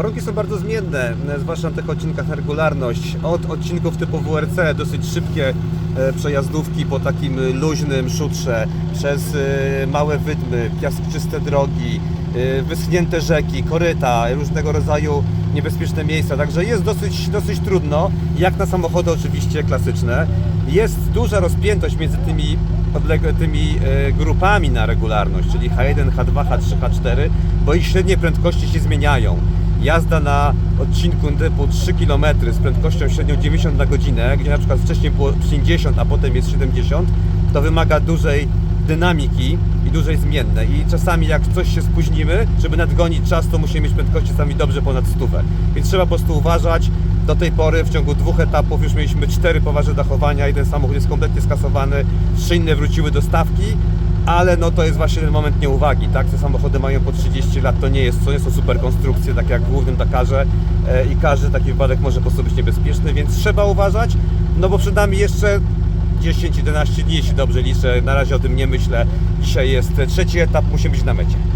Warunki są bardzo zmienne, e, zwłaszcza na tych odcinkach na regularność. Od odcinków typu WRC, dosyć szybkie e, przejazdówki po takim luźnym szutrze, przez e, małe wydmy, piaskczyste drogi, wyschnięte rzeki, koryta, różnego rodzaju niebezpieczne miejsca. Także jest dosyć, dosyć trudno, jak na samochody oczywiście klasyczne. Jest duża rozpiętość między tymi tymi grupami na regularność, czyli H1, H2, H3, H4, bo ich średnie prędkości się zmieniają. Jazda na odcinku typu 3 km z prędkością średnią 90 na godzinę, gdzie na przykład wcześniej było 50, a potem jest 70, to wymaga dużej dynamiki i dużej zmiennej. I czasami jak coś się spóźnimy, żeby nadgonić czas, to musimy mieć prędkości czasami dobrze ponad 100. Więc trzeba po prostu uważać. Do tej pory w ciągu dwóch etapów już mieliśmy cztery poważne dachowania, jeden samochód jest kompletnie skasowany, trzy inne wróciły do stawki, ale no to jest właśnie ten moment nieuwagi, tak? Te samochody mają po 30 lat, to nie jest, to nie są super konstrukcje, tak jak w głównym Dakarze e, i każdy taki wypadek może po prostu być niebezpieczny, więc trzeba uważać, no bo przed nami jeszcze 10-11 dni, jeśli dobrze liczę, na razie o tym nie myślę. Dzisiaj jest trzeci etap, musimy być na mecie.